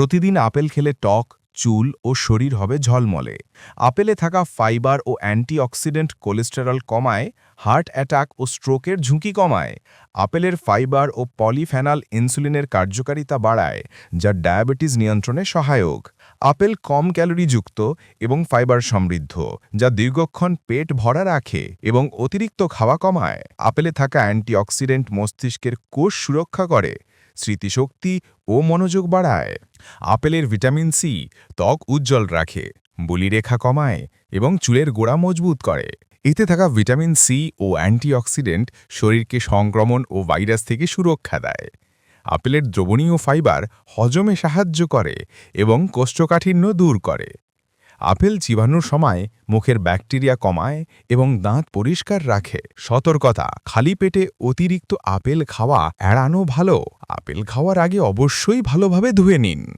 প্রতিদিন আপেল খেলে টক চুল ও শরীর হবে ঝলমলে। আপেলে থাকা ফাইবার ও অ্যান্টিঅক্সিডেন্ট কোলেস্টেরল কমায়, হার্ট অ্যাটাক ও স্ট্রোকের ঝুঁকি কমায়। আপেলের ফাইবার ও পলিফেনাল ইনসুলিনের কার্যকারিতা বাড়ায়, যা ডায়াবেটিস নিয়ন্ত্রণে সহায়ক। আপেল কম ক্যালোরিযুক্ত এবং ফাইবার সমৃদ্ধ, যা দীর্ঘক্ষণ পেট ভরা রাখে এবং অতিরিক্ত খাওয়া কমায়। আপেলে থাকা অ্যান্টিঅক্সিডেন্ট মস্তিষ্কের কোষ সুরক্ষা করে স্মৃতিশক্তি ও মনোযোগ বাড়ায়। আপেলের ভিটামিন সি ত্বক উজ্জ্বল রাখে, বলিরেখা কমায় এবং চুলের গোড়া মজবুত করে। এতে থাকা ভিটামিন সি ও অ্যান্টিঅক্সিডেন্ট শরীরকে সংক্রমণ ও ভাইরাস থেকে সুরক্ষা দেয়। আপেলের দ্রবণীয় ফাইবার হজমে সাহায্য করে এবং কোষ্ঠকাঠিন্য দূর করে। আপেল চিবানোর সময় মুখের ব্যাকটেরিয়া কমায় এবং দাঁত পরিষ্কার রাখে। সতর্কতা, খালি পেটে অতিরিক্ত আপেল খাওয়া এড়ানো ভালো। আপেল খাওয়ার আগে অবশ্যই ভালোভাবে ধুয়ে নিন।